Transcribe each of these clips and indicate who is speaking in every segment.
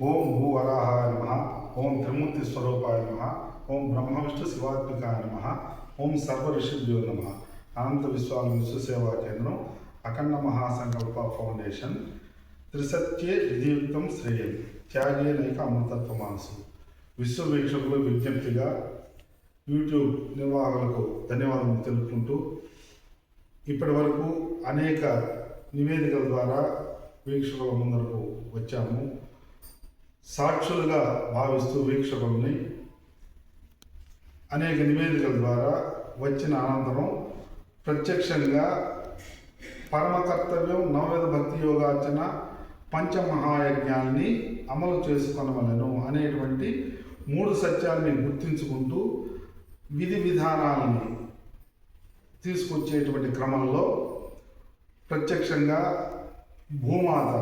Speaker 1: ఓం భూ వరాహాయ నమ ఓం త్రిమూర్తి స్వరూపాయ నమ ఓం బ్రహ్మవిష్ణు శివాత్మికాయ నమ ఓం సర్వ ఋషిభ్యో నమ. అనంత విశ్వాల విశ్వసేవా కేంద్రం అఖండ మహాసంకల్ప ఫౌండేషన్ త్రిసత్యే విధియుక్తం శ్రేయం త్యాగే నైక అమృతత్వ మనసు విశ్వ వీక్షకులు విజ్ఞప్తిగా యూట్యూబ్ నిర్వాహకులకు ధన్యవాదాలు తెలుపుకుంటూ ఇప్పటి వరకు అనేక నివేదికల ద్వారా వీక్షకుల ముందరకు వచ్చాము. సాక్షులుగా భావిస్తూ వీక్షకుల్ని అనేక నివేదికల ద్వారా వచ్చిన అనంతరం ప్రత్యక్షంగా పరమ కర్తవ్యం భక్తి యోగార్చన పంచమహాయజ్ఞాన్ని అమలు చేసుకొనవలను అనేటువంటి మూడు సత్యాల్ని గుర్తించుకుంటూ విధి విధానాలని తీసుకొచ్చేటువంటి క్రమంలో ప్రత్యక్షంగా భూమాత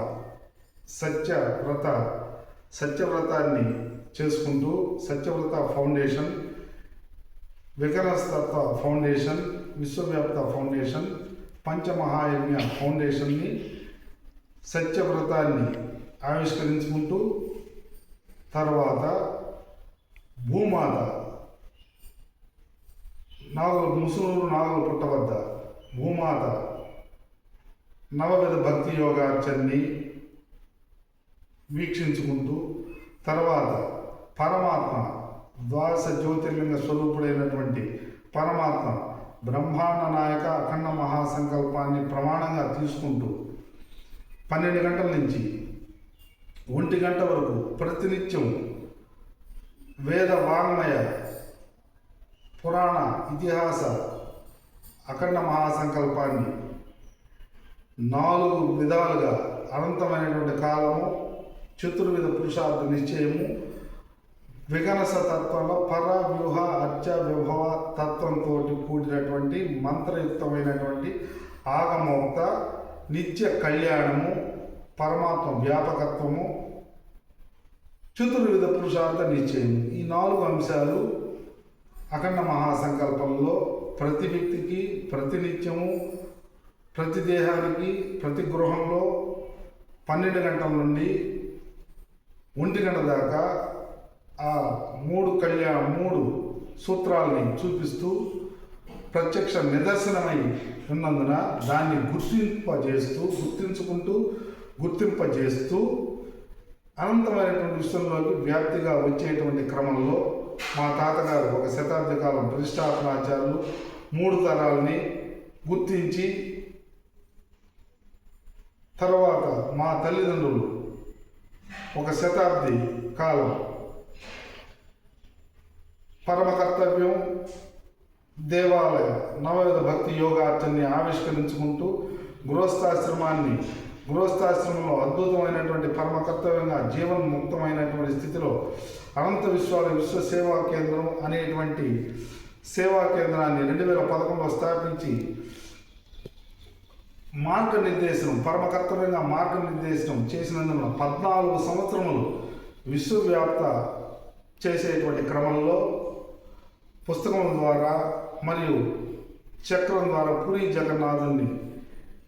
Speaker 1: సత్య వ్రత సత్యవ్రతాన్ని చేసుకుంటూ సత్యవ్రత ఫౌండేషన్ వికరస్తత్వ ఫౌండేషన్ విశ్వవ్యాప్త ఫౌండేషన్ పంచమహాయజ్ఞ ఫౌండేషన్ని సత్యవ్రతాన్ని ఆవిష్కరించుకుంటూ తర్వాత భూమాత నాలుగు ముసునూరు పుట్ట వద్ద భూమాత నవవిధ భక్తి యోగార్చన్ని వీక్షించుకుంటూ తర్వాత పరమాత్మ ద్వాదశ జ్యోతిర్లింగ స్వరూపుడైనటువంటి పరమాత్మ బ్రహ్మాండ నాయక అఖండ మహాసంకల్పాన్ని ప్రమాణంగా తీసుకుంటూ పన్నెండు గంటల నుంచి ఒంటి గంట వరకు ప్రతినిత్యం వేద వాంగ్మయ పురాణ ఇతిహాస అఖండ మహాసంకల్పాన్ని నాలుగు విధాలుగా అనంతమైనటువంటి కాలము చతుర్విధ పురుషార్థ నిశ్చయము. విగనస తత్వంలో పర వ్యూహ అర్చ విభవ తత్వంతో కూడినటువంటి మంత్రయుక్తమైనటువంటి ఆగమోక్త నిత్య కళ్యాణము పరమాత్మ వ్యాపకత్వము చతుర్విధ పురుషార్థ నిశ్చయము. ఈ నాలుగు అంశాలు అఖండ మహాసంకల్పంలో ప్రతి వ్యక్తికి ప్రతినిత్యము ప్రతి దేహానికి ప్రతి గృహంలో పన్నెండు గంటల నుండి ఒంటి గంట దాకా ఆ మూడు కళ్యాణ మూడు సూత్రాలని చూపిస్తూ ప్రత్యక్ష నిదర్శనమై ఉన్నందున దాన్ని గుర్తింపజేస్తూ గుర్తించుకుంటూ గుర్తింపజేస్తూ అనంతమైనటువంటి విషయంలోకి వ్యాప్తిగా వచ్చేటువంటి క్రమంలో మా తాతగారు ఒక శతాబ్ది కాలం ప్రతిష్టాపనాచారులు మూడు తరాలని గుర్తించి తర్వాత మా తల్లిదండ్రులు ఒక శతాబ్ది కాలం. పరమ కర్తవ్యం దేవాలయ. నవవిధ భక్తి యోగార్చనని ఆవిష్కరించుకుంటూ గృహస్థాశ్రమాన్ని గృహస్థాశ్రమంలో అద్భుతమైనటువంటి పరమ కర్తవ్యంగా జీవన్ముక్తమైనటువంటి స్థితిలో అనంత విశ్వాల విశ్వ సేవా కేంద్రం అనేటువంటి సేవా కేంద్రాన్ని రెండు వేల పదకొండులో స్థాపించి మార్గనిర్దేశనం పరమ మార్గ మార్గనిర్దేశనం చేసినందున పద్నాలుగు సంవత్సరములు విశ్వవ్యాప్త చేసేటువంటి క్రమంలో పుస్తకం ద్వారా మరియు చక్రం ద్వారా పూరి జగన్నాథుని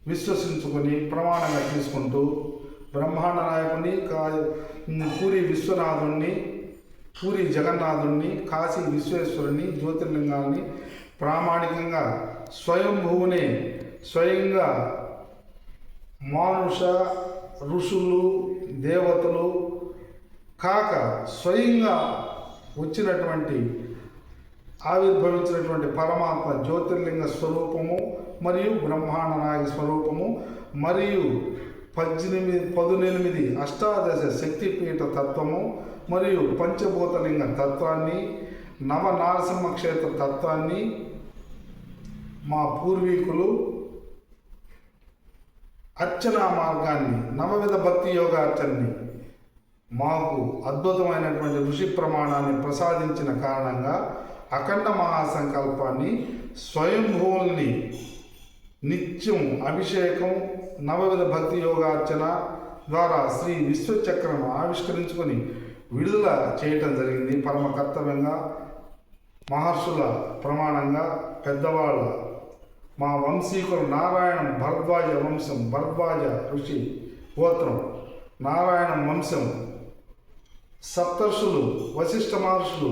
Speaker 1: విశ్వసించుకొని ప్రమాణంగా తీసుకుంటూ బ్రహ్మాండ నాయకుని కా పూరి విశ్వనాథుణ్ణి పూరి జగన్నాథుణ్ణి కాశీ విశ్వేశ్వరుని జ్యోతిర్లింగాన్ని ప్రామాణికంగా స్వయంభువునే స్వయంగా మానుష ఋషులు దేవతలు కాక స్వయంగా వచ్చినటువంటి ఆవిర్భవించినటువంటి పరమాత్మ జ్యోతిర్లింగ స్వరూపము మరియు బ్రహ్మాండ నాయక స్వరూపము మరియు పద్దెనిమిది పదునెనిమిది అష్టాదశ శక్తిపీఠ తత్వము మరియు పంచభూతలింగ తత్వాన్ని నవ నారసింహ క్షేత్ర తత్వాన్ని మా పూర్వీకులు అర్చనా మార్గాన్ని నవవిధ భక్తి యోగార్చనని మాకు అద్భుతమైనటువంటి ఋషి ప్రమాణాన్ని ప్రసాదించిన కారణంగా అఖండ మహాసంకల్పాన్ని స్వయంభూల్ని నిత్యం అభిషేకం నవవిధ భక్తి యోగార్చన ద్వారా శ్రీ విశ్వచక్రం ఆవిష్కరించుకొని విడుదల చేయటం జరిగింది. పరమ కర్తవ్యంగా మహర్షుల ప్రమాణంగా పెద్దవాళ్ళ మా వంశీకులు నారాయణ భరద్వాజ వంశం భరద్వాజ ఋషి గోత్రం నారాయణ వంశం. సప్తర్షులు వశిష్ఠ మహర్షులు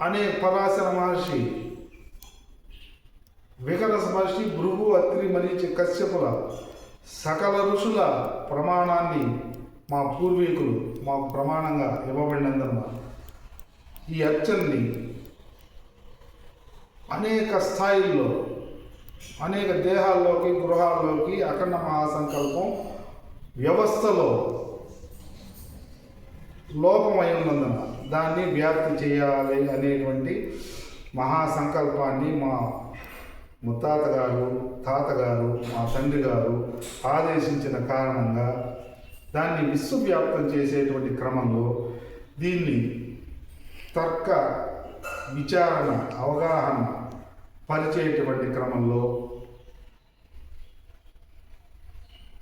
Speaker 1: అనే పరాశర మహర్షి వికరస మహర్షి భృగు అత్రి మరీచి కశ్యపుల సకల ఋషుల ప్రమాణాన్ని మా పూర్వీకులు మాకు ప్రమాణంగా ఇవ్వబడినందున ఈ అర్చనని అనేక స్థాయిల్లో అనేక దేహాల్లోకి గృహాల్లోకి అఖండ మహాసంకల్పం వ్యవస్థలో లోపమై ఉన్నందున దాన్ని వ్యాప్తి చేయాలి అనేటువంటి మహాసంకల్పాన్ని మా ముత్తాత గారు తాతగారు మా తండ్రి గారు ఆదేశించిన కారణంగా దాన్ని విశ్వవ్యాప్తం చేసేటువంటి క్రమంలో దీన్ని తర్క విచారణ అవగాహన పరిచేటువంటి క్రమంలో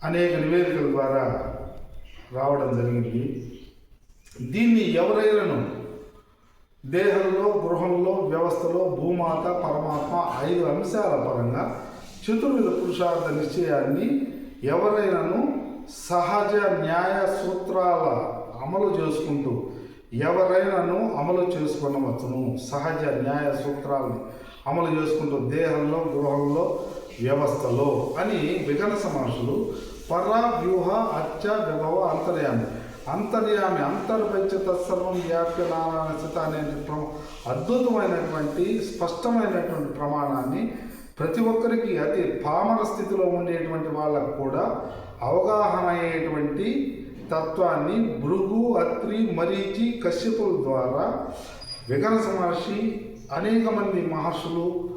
Speaker 1: అనేక నివేదికల ద్వారా రావడం జరిగింది. దీన్ని ఎవరైనాను దేహంలో గృహంలో వ్యవస్థలో భూమాత పరమాత్మ ఐదు అంశాల పరంగా చతుర్విధ పురుషార్థ నిశ్చయాన్ని ఎవరైనాను సహజ న్యాయ సూత్రాల అమలు చేసుకుంటూ ఎవరైనాను అమలు చేసుకునవచ్చును. సహజ న్యాయ సూత్రాలని అమలు చేసుకుంటూ దేహంలో గృహంలో వ్యవస్థలో అని విఘన సమాసులు పర వ్యూహ అచ్చ విభవ అంతర్యామి. అంతర్యామి అంతర్వైద్య తత్సర్వం వ్యాప్య నారాయణ చిత అనే ప్ర అద్భుతమైనటువంటి స్పష్టమైనటువంటి ప్రమాణాన్ని ప్రతి ఒక్కరికి అతి పామర స్థితిలో ఉండేటువంటి వాళ్ళకు కూడా అవగాహన అయ్యేటువంటి తత్వాన్ని భృగు అత్రి మరీచి కశ్యపుల ద్వారా విఘన మహర్షి అనేక మంది మహర్షులు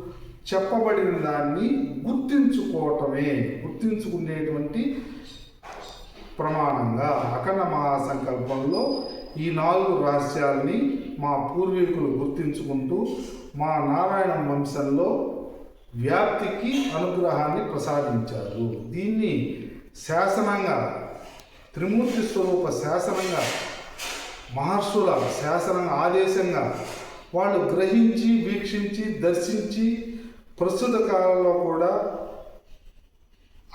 Speaker 1: చెప్పబడిన దాన్ని గుర్తించుకోవటమే గుర్తించుకునేటువంటి ప్రమాణంగా అఖండ మహాసంకల్పంలో ఈ నాలుగు రహస్యాల్ని మా పూర్వీకులు గుర్తించుకుంటూ మా నారాయణ వంశంలో వ్యాప్తికి అనుగ్రహాన్ని ప్రసాదించారు. దీన్ని శాసనంగా త్రిమూర్తి స్వరూప శాసనంగా మహర్షుల శాసనంగా ఆదేశంగా వాళ్ళు గ్రహించి వీక్షించి దర్శించి ప్రస్తుత కాలంలో కూడా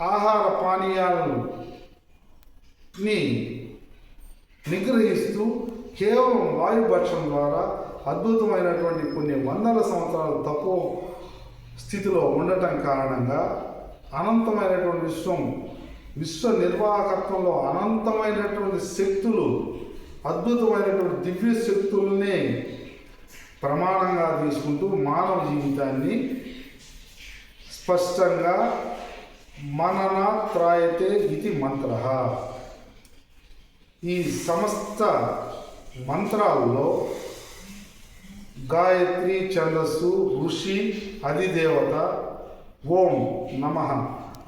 Speaker 1: ఆహార పానీయాలను నిగ్రహిస్తూ కేవలం వాయుభక్షం ద్వారా అద్భుతమైనటువంటి కొన్ని వందల సంవత్సరాలు తక్కువ స్థితిలో ఉండటం కారణంగా అనంతమైనటువంటి విశ్వం విశ్వ నిర్వాహకత్వంలో అనంతమైనటువంటి శక్తులు అద్భుతమైనటువంటి దివ్య శక్తుల్ని ప్రమాణంగా తీసుకుంటూ మానవ జీవితాన్ని స్పష్టంగా మననాత్రాయతే ఇది మంత్ర. ఈ సమస్త మంత్రాల్లో గాయత్రి ఛందస్సు ఋషి అధిదేవత ఓం నమ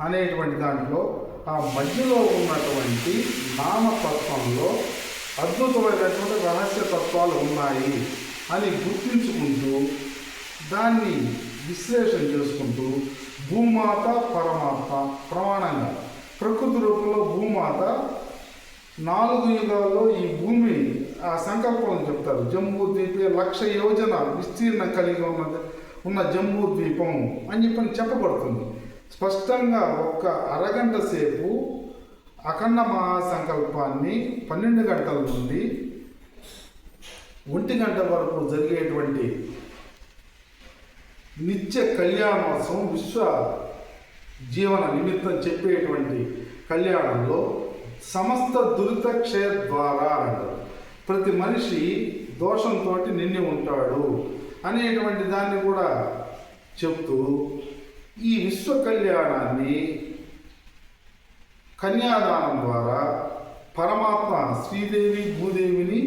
Speaker 1: అనేటువంటి దాంట్లో ఆ మధ్యలో ఉన్నటువంటి నామతత్వంలో అద్భుతమైనటువంటి రహస్య తత్వాలు ఉన్నాయి. అని గుర్తించుకుంటూ దాన్ని విశ్లేషణ చేసుకుంటూ భూమాత పరమాత్మ ప్రమాణంగా. ప్రకృతి రూపంలో భూమాత నాలుగు యుగాల్లో ఈ భూమి ఆ సంకల్పం చెప్తారు. జంబూ ద్వీపే లక్ష యోజన విస్తీర్ణం కలిగి ఉన్నది ఉన్న జంబూ ద్వీపం అని చెప్పని చెప్పబడుతుంది. స్పష్టంగా ఒక్క అరగంట సేపు అఖండ మహాసంకల్పాన్ని పన్నెండు గంటల నుండి ఒంటి గంట వరకు జరిగేటువంటి నిత్య కళ్యాణోత్సవం విశ్వ జీవన నిమిత్తం చెప్పేటువంటి కళ్యాణంలో సమస్త దురిత క్షయ ద్వారా అంటారు. ప్రతి మనిషి దోషంతో నిండి ఉంటాడు అనేటువంటి దాన్ని కూడా చెప్తూ ఈ విశ్వ కళ్యాణాన్ని కన్యాదానం ద్వారా పరమాత్మ శ్రీదేవి భూదేవిని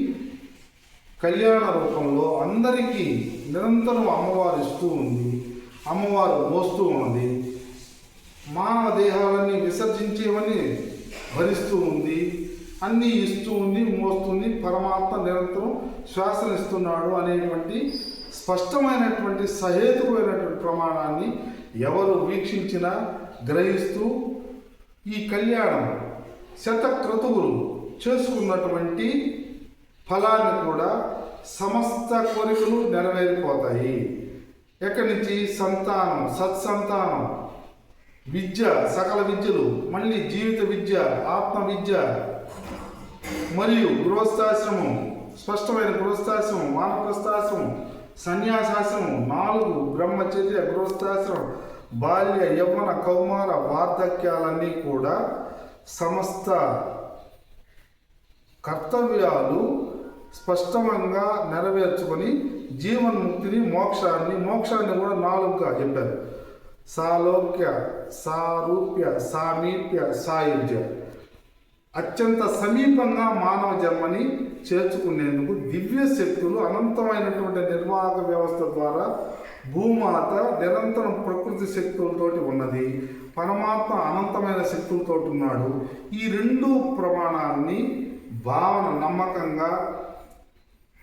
Speaker 1: కళ్యాణ రూపంలో అందరికీ నిరంతరం అమ్మవారు ఇస్తూ ఉంది అమ్మవారు మోస్తూ ఉంది మానవ దేహాలన్నీ విసర్జించేవని భరిస్తూ ఉంది అన్నీ ఇస్తూ ఉంది మోస్తుంది పరమాత్మ నిరంతరం శ్వాసనిస్తున్నాడు అనేటువంటి స్పష్టమైనటువంటి సహేతుకమైనటువంటి ప్రమాణాన్ని ఎవరు వీక్షించినా గ్రహిస్తూ ఈ కళ్యాణం శతక్రతువులు చేసుకున్నటువంటి ఫలాన్ని కూడా సమస్త కోరికలు నెరవేరిపోతాయి. ఎక్కడి నుంచి? సంతానం సత్సంతానం. విద్య సకల విద్యలు మళ్ళీ జీవిత విద్య ఆత్మ విద్య మరియు గృహస్థాశ్రమం స్పష్టమైన గృహస్థాశ్రమం వానప్రస్థాశ్రమం సన్యాసాశ్రమం నాలుగు బ్రహ్మచర్య గృహస్థాశ్రమం బాల్య యవ్వన కౌమార వార్ధక్యాలన్నీ కూడా సమస్త కర్తవ్యాలు స్పష్టంగా నెరవేర్చుకొని జీవన్ముక్తిని మోక్షాన్ని మోక్షాన్ని కూడా నాలుగుగా చెప్పారు. సాలోక్య సారూప్య సామీప్య సాయుధ్య అత్యంత సమీపంగా మానవ జన్మని చేర్చుకునేందుకు దివ్య శక్తులు అనంతమైనటువంటి నిర్వాహక వ్యవస్థ ద్వారా భూమాత నిరంతరం ప్రకృతి శక్తులతోటి ఉన్నది. పరమాత్మ అనంతమైన శక్తులతోటి ఉన్నాడు. ఈ రెండు ప్రమాణాన్ని భావన నమ్మకంగా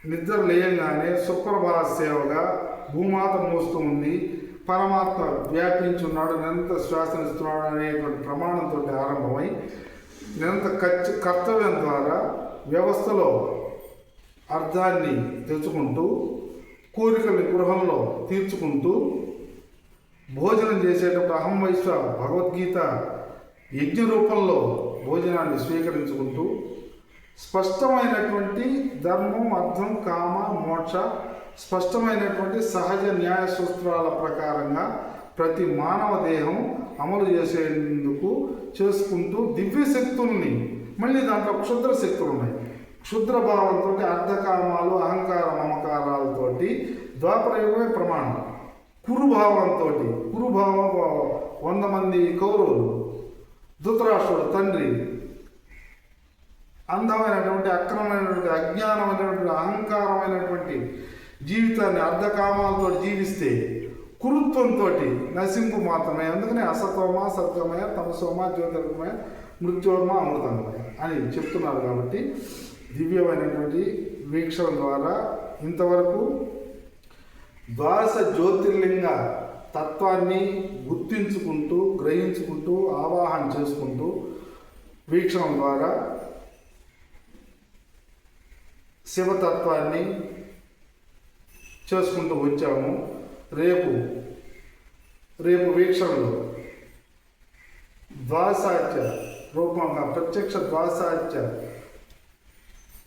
Speaker 1: నిద్ర లేయంగానే సుప్రభాత సేవగా భూమాత మోస్తూ ఉంది. పరమాత్మ వ్యాపించున్నాడు నిరంతర శ్వాసనిస్తున్నాడు అనేటువంటి ప్రమాణంతో ఆరంభమై నిరంతర ఖర్చు కర్తవ్యం ద్వారా వ్యవస్థలో అర్థాన్ని తెచ్చుకుంటూ కోరికల్ని గృహంలో తీర్చుకుంటూ భోజనం చేసేటప్పుడు అహం వైశ్వ భగవద్గీత యజ్ఞ రూపంలో భోజనాన్ని స్వీకరించుకుంటూ స్పష్టమైనటువంటి ధర్మం అర్థం కామ మోక్ష స్పష్టమైనటువంటి సహజ న్యాయ సూత్రాల ప్రకారంగా ప్రతి మానవ దేహం అమలు చేసేందుకు చేసుకుంటూ దివ్య శక్తుల్ని మళ్ళీ దాంట్లో క్షుద్ర శక్తులు ఉన్నాయి క్షుద్ర భావంతో అర్ధకామాలు అహంకార మమకారాలతోటి ద్వాపరయుగమే ప్రమాణం. కురుభావంతో కురుభావం వంద మంది కౌరవులు ధృతరాష్ట్రుడు తండ్రి అందమైనటువంటి అక్రమైనటువంటి అజ్ఞానమైనటువంటి అహంకారమైనటువంటి జీవితాన్ని అర్ధకామాలతో జీవిస్తే కురుత్వంతో నశింపు మాత్రమే. అందుకని అసత్వమ సత్వమయ తమసోమ జ్యోతిర్మయ మృత్యోర్మ అమృతమయ అని చెప్తున్నారు కాబట్టి దివ్యమైనటువంటి వీక్షణ ద్వారా ఇంతవరకు ద్వాదశ జ్యోతిర్లింగ తత్వాన్ని గుర్తించుకుంటూ గ్రహించుకుంటూ ఆవాహన చేసుకుంటూ వీక్షణం ద్వారా శివతత్వాన్ని చేసుకుంటూ వచ్చాము. రేపు రేపు వీక్షణలో ద్వాసాచ రూపంగా ప్రత్యక్ష ద్వాసాచ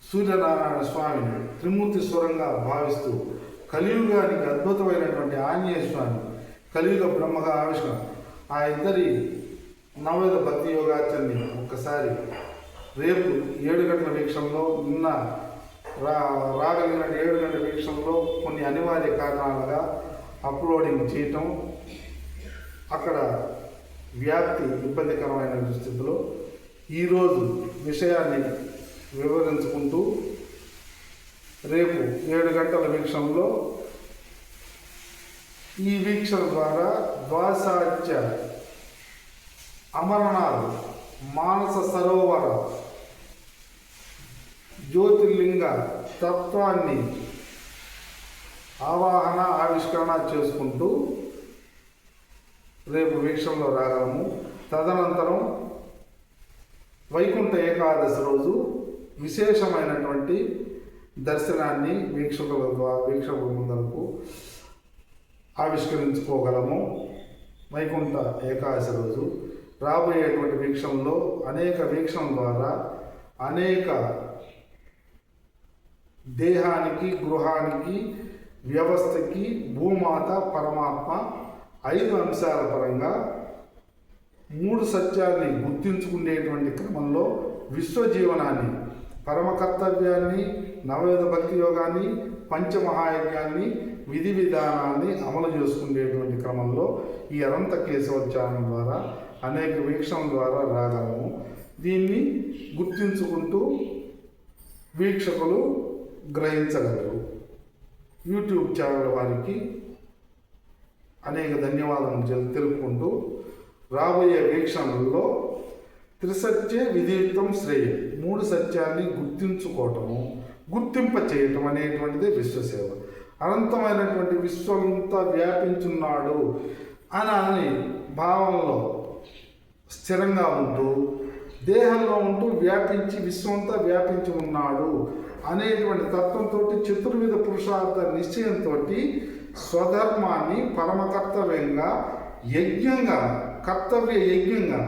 Speaker 1: సూర్యనారాయణ స్వామిని త్రిమూర్తి స్వరంగా భావిస్తూ కలియుగానికి అద్భుతమైనటువంటి ఆంజనేయ స్వామి కలియుగ బ్రహ్మగా ఆవిష్కరణ. ఆ ఇద్దరి నవవేద భక్తి యోగాచరణి ఒక్కసారి రేపు ఏడు గంటల వీక్షణలో నిన్న రా రాగలిగిన ఏడు గంటల వీక్షణలో కొన్ని అనివార్య కారణాలుగా అప్లోడింగ్ చేయటం అక్కడ వ్యాప్తి ఇబ్బందికరమైన స్థితిలో ఈరోజు విషయాన్ని వివరించుకుంటూ రేపు ఏడు గంటల వీక్షణలో ఈ వీక్షణ ద్వారా ద్వాసాచ్య అమరణాలు మానస సరోవర జ్యోతిర్లింగ తత్వాన్ని ఆవాహన ఆవిష్కరణ చేసుకుంటూ రేపు వీక్షణలో రాగలము. తదనంతరం వైకుంఠ ఏకాదశి రోజు విశేషమైనటువంటి దర్శనాన్ని వీక్షకుల ద్వారా వీక్షకుల ముందరకు ఆవిష్కరించుకోగలము. వైకుంఠ ఏకాదశి రోజు రాబోయేటువంటి వీక్షణలో అనేక వీక్షణ ద్వారా అనేక దేహానికి గృహానికి వ్యవస్థకి భూమాత పరమాత్మ ఐదు అంశాల పరంగా మూడు సత్యాన్ని గుర్తించుకునేటువంటి క్రమంలో విశ్వజీవనాన్ని పరమ కర్తవ్యాన్ని భక్తి యోగాన్ని పంచమహాయజ్ఞాన్ని విధి విధానాన్ని అమలు చేసుకునేటువంటి క్రమంలో ఈ అనంత కేశవోచ్చారణ ద్వారా అనేక వీక్షణ ద్వారా రాగలము. దీన్ని గుర్తించుకుంటూ వీక్షకులు గ్రహించగలరు. యూట్యూబ్ ఛానల్ వారికి అనేక ధన్యవాదాలు తెలుపుకుంటూ రాబోయే వీక్షణల్లో త్రిసత్య విధియుక్తం శ్రేయం. మూడు సత్యాన్ని గుర్తించుకోవటము గుర్తింప చేయటం అనేటువంటిది విశ్వసేవ. అనంతమైనటువంటి విశ్వమంతా వ్యాపించున్నాడు అని అని భావనలో స్థిరంగా ఉంటూ దేహంలో ఉంటూ వ్యాపించి విశ్వంతా వ్యాపించి ఉన్నాడు అనేటువంటి తత్వంతో చతుర్విధ పురుషార్థ నిశ్చయంతో స్వధర్మాన్ని పరమ కర్తవ్యంగా యజ్ఞంగా కర్తవ్య యజ్ఞంగా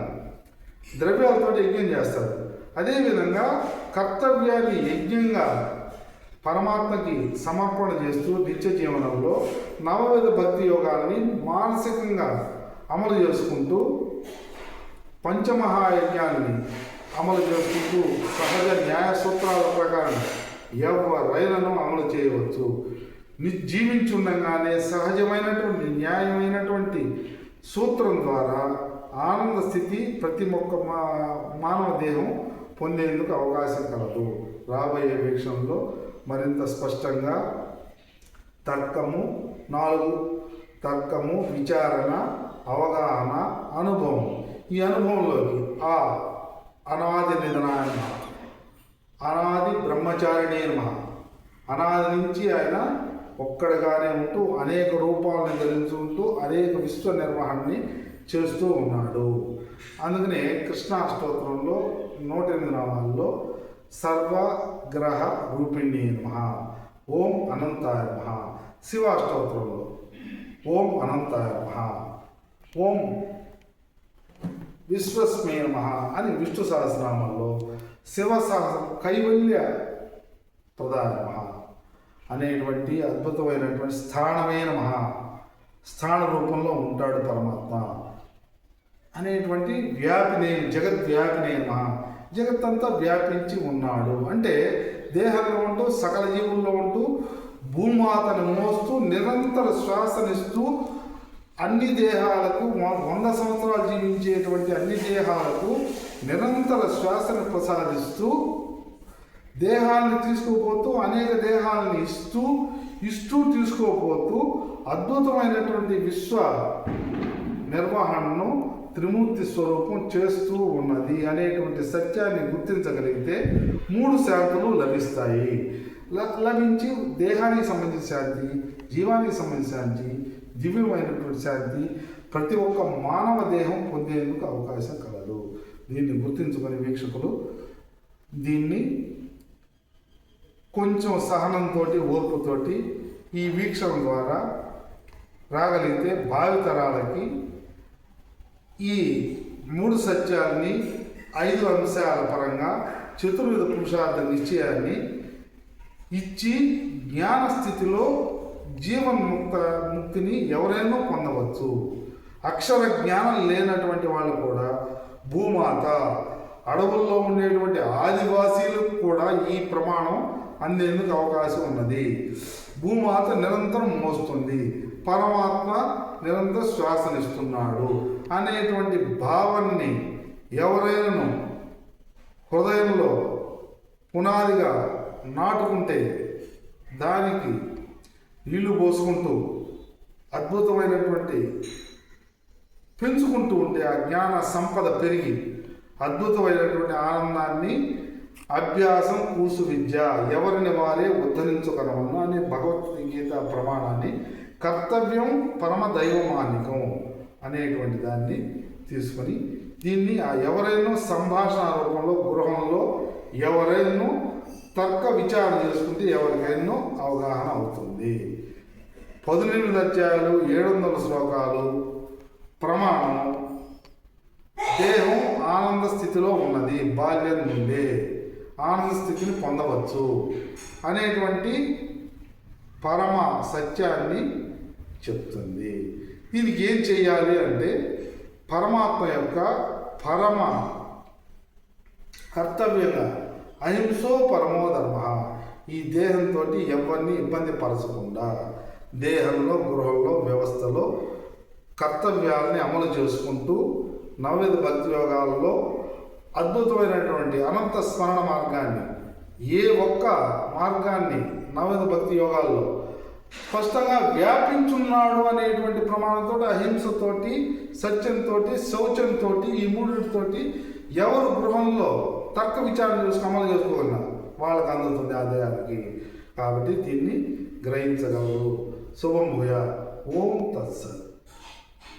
Speaker 1: ద్రవ్యాలతో యజ్ఞం చేస్తారు అదేవిధంగా కర్తవ్యాన్ని యజ్ఞంగా పరమాత్మకి సమర్పణ చేస్తూ నిత్య జీవనంలో నవవిధ భక్తి యోగాలని మానసికంగా అమలు చేసుకుంటూ పంచమహాయజ్ఞాన్ని అమలు చేసుకుంటూ సహజ న్యాయ సూత్రాల ప్రకారం ఎవరైనను అమలు చేయవచ్చు. ని జీవించుండగానే సహజమైనటువంటి న్యాయమైనటువంటి సూత్రం ద్వారా ఆనంద స్థితి ప్రతి ఒక్క మా మానవ దేహం పొందేందుకు అవకాశం కలదు. రాబోయే వీక్షణలో మరింత స్పష్టంగా తర్కము నాలుగు తర్కము విచారణ అవగాహన అనుభవం. ఈ అనుభవంలోకి ఆ అనాది నిధనాయన అనాది బ్రహ్మచారిణి నమ. అనాది నుంచి ఆయన ఒక్కడగానే ఉంటూ అనేక రూపాలను ధరించుకుంటూ అనేక విశ్వ నిర్వహణని చేస్తూ ఉన్నాడు. అందుకనే కృష్ణాష్టోత్రంలో నూట ఎనిమిది నామాల్లో సర్వగ్రహ రూపిణి నమ. ఓం అనంతాయ నమ. శివాష్టోత్రంలో ఓం అనంతాయ నమ. ఓం విశ్వస్మే నమ అని విష్ణు సహస్రనామంలో శివ సహస్ర కైవల్య ప్రధాన అనేటువంటి అద్భుతమైనటువంటి స్థానమే నమ. స్థాన రూపంలో ఉంటాడు పరమాత్మ. అనేటువంటి వ్యాపినే జగద్వ్యాపినే నమ. జగత్తంతా వ్యాపించి ఉన్నాడు. అంటే దేహంలో ఉంటూ సకల జీవుల్లో ఉంటూ భూమాతను మోస్తూ నిరంతర శ్వాసనిస్తూ అన్ని దేహాలకు వంద సంవత్సరాలు జీవించేటువంటి అన్ని దేహాలకు నిరంతర శ్వాసను ప్రసాదిస్తూ దేహాన్ని తీసుకోపోతూ అనేక దేహాలను ఇస్తూ ఇస్తూ తీసుకోపోతూ అద్భుతమైనటువంటి విశ్వ నిర్వహణను త్రిమూర్తి స్వరూపం చేస్తూ ఉన్నది అనేటువంటి సత్యాన్ని గుర్తించగలిగితే మూడు శాంతులు లభిస్తాయి. ల- లభించి దేహానికి సంబంధించిన శాంతి జీవానికి సంబంధించిన శాంతి దివ్యమైనటువంటి శాంతి ప్రతి ఒక్క మానవ దేహం పొందేందుకు అవకాశం కలదు. దీన్ని గుర్తించుకునే వీక్షకులు దీన్ని కొంచెం సహనంతో ఓర్పుతోటి ఈ వీక్షణ ద్వారా రాగలిగితే భావితరాలకి ఈ మూడు సత్యాల్ని ఐదు అంశాల పరంగా చతుర్విధ పురుషార్థ నిశ్చయాన్ని ఇచ్చి జ్ఞాన స్థితిలో జీవన్ముక్త ముక్తిని ఎవరైనా పొందవచ్చు. అక్షర జ్ఞానం లేనటువంటి వాళ్ళు కూడా భూమాత అడవుల్లో ఉండేటువంటి ఆదివాసీలకు కూడా ఈ ప్రమాణం అందేందుకు అవకాశం ఉన్నది. భూమాత నిరంతరం మోస్తుంది. పరమాత్మ నిరంతరం శ్వాసనిస్తున్నాడు అనేటువంటి భావాన్ని ఎవరైనాను హృదయంలో పునాదిగా నాటుకుంటే దానికి నీళ్ళు పోసుకుంటూ అద్భుతమైనటువంటి పెంచుకుంటూ ఉంటే ఆ జ్ఞాన సంపద పెరిగి అద్భుతమైనటువంటి ఆనందాన్ని అభ్యాసం కూసు విద్య ఎవరిని వారే ఉద్ధరించుకొనవలను అనే భగవద్గీత ప్రమాణాన్ని కర్తవ్యం పరమ దైవమానికం అనేటువంటి దాన్ని తీసుకొని దీన్ని ఆ ఎవరైనా సంభాషణ రూపంలో గృహంలో ఎవరైనా తర్క విచారణ చేసుకుంటే ఎవరికైనా అవగాహన అవుతుంది. పదునెనిమిది అధ్యాయాలు ఏడు వందల శ్లోకాలు ప్రమాణం దేహం ఆనంద స్థితిలో ఉన్నది బాల్యం నుండే ఆనంద స్థితిని పొందవచ్చు అనేటువంటి పరమ సత్యాన్ని చెప్తుంది. దీనికి ఏం చేయాలి అంటే పరమాత్మ యొక్క పరమ కర్తవ్యంగా అహింసో పరమో ధర్మ. ఈ దేహంతో ఎవరిని ఇబ్బంది పరచకుండా దేహంలో గృహంలో వ్యవస్థలో కర్తవ్యాలని అమలు చేసుకుంటూ నవవిధ భక్తి యోగాలలో అద్భుతమైనటువంటి అనంత స్మరణ మార్గాన్ని ఏ ఒక్క మార్గాన్ని నవవిధ భక్తి యోగాల్లో స్పష్టంగా వ్యాపించున్నాడు అనేటువంటి ప్రమాణంతో అహింసతోటి సత్యంతో శౌచంతో ఈ మూడింటితోటి ఎవరు గృహంలో తర్క విచారణ చేసుకుని అమలు చేసుకోగలరు వాళ్ళకి అందుతుంది ఆదాయానికి కాబట్టి దీన్ని గ్రహించగలరు. శుభం భూయ. ఓం తత్సత్.